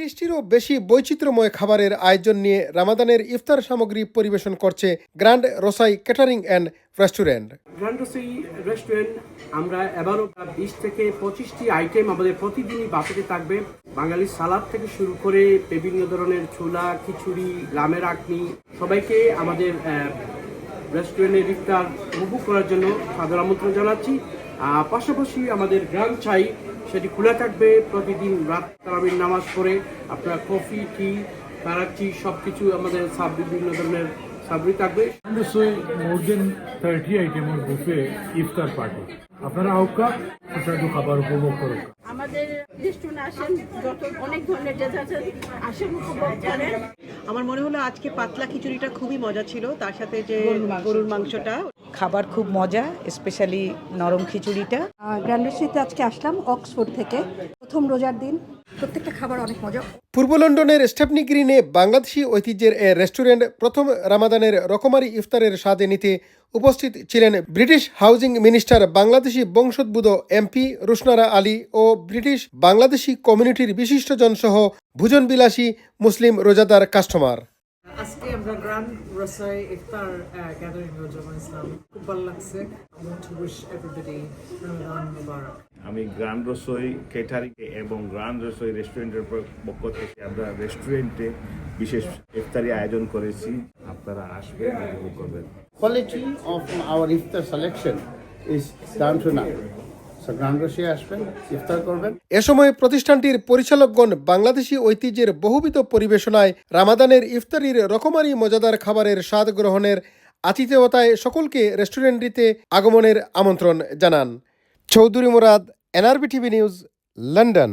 ত্রিশটিরও বেশি বৈচিত্র্যময় খাবারের আয়োজন নিয়ে রামাদানের ইফতার সামগ্রী পরিবেশন করছে grand Rosai catering and restaurant. গ্র্যান্ডসি restaurant, আমরা এবারও বিশ থেকে পঁচিশটি আইটেম আমাদের প্রতিদিনই বাফেটে থাকবে। বাঙালি সালাদ থেকে শুরু করে বিভিন্ন ধরনের ছোলা, খিচুড়ি লামের আঁকনি, সবাইকে আমাদের রেস্টুরেন্টের ইফতার উপভোগ করার জন্য সাদর আমন্ত্রণ জানাচ্ছি। পাশাপাশি আমাদের গ্রাম চাই সেটি খোলা থাকবে। প্রতিদিন রাত তারাবির নামাজ পড়ে আপনার কফি টি কারাচি সব কিছু আমাদের সাব বিভিন্ন ধরনের সাবরি থাকবে। মোর দেন থার্টি আইটেমের বুফে ইফতার পার্টি আপনারা আউকা সুস্বাদু খাবার উপভোগ করুন। আমাদের রেস্টুরেন্টে আসেন যত অনেক ধরনের ডেজার্ট আসেন উপভোগ করেন। আমার মনে হলো আজকে পাতলা খিচুড়িটা খুবই মজা ছিল তার সাথে যে গরুর মাংসটা। খাবার খুব মজা স্পেশালি নরম খিচুড়িটা। গ্র্যান্ড আজকে আসলাম অক্সফোর্ড থেকে। প্রথম রোজার দিন। প্রত্যেকটা খাবার অনেক মজা। পূর্ব লন্ডনের স্টেপনি গ্রিনে বাংলাদেশি ঐতিহ্যের এ রেস্টুরেন্ট প্রথম রামাদানের রকমারি ইফতারের স্বাদে নিতে উপস্থিত ছিলেন ব্রিটিশ হাউজিং মিনিস্টার বাংলাদেশি বংশোদ্ভূত এমপি রুশনারা আলী ও ব্রিটিশ বাংলাদেশি কমিউনিটির বিশিষ্টজন সহ ভোজনবিলাসী মুসলিম রোজাদার কাস্টমার। আজকে আমরা গ্র্যান্ড রসাই ইফতার গ্যাদারিং জমা ইসলাম খুব ভালো লাগছে। I want to wish everybody Ramadan mubarak আমি গ্রান্ড রসোই কেটারিং এবং গ্রান্ড রসোই রেস্টুরেন্টের পক্ষ থেকে আমরা রেস্টুরেন্টে বিশেষ ইফতারি আয়োজন করেছি। আপনারা আসবেন উপভোগ করবেন। Quality of our iftar selection is down to now. So Grand Roshi আসবেন ইফতার করবেন। এ সময় প্রতিষ্ঠানটির পরিচালকগণ বাংলাদেশি ঐতিহ্যের বহুবিধ পরিবেশনায় রামাদানের ইফতারির রকমারি মজাদার খাবারের স্বাদ গ্রহণের আতিথেয়তায় সকলকে রেস্টুরেন্টটিতে আগমনের আমন্ত্রণ জানান। Chowdhury Murad NRB TV news London.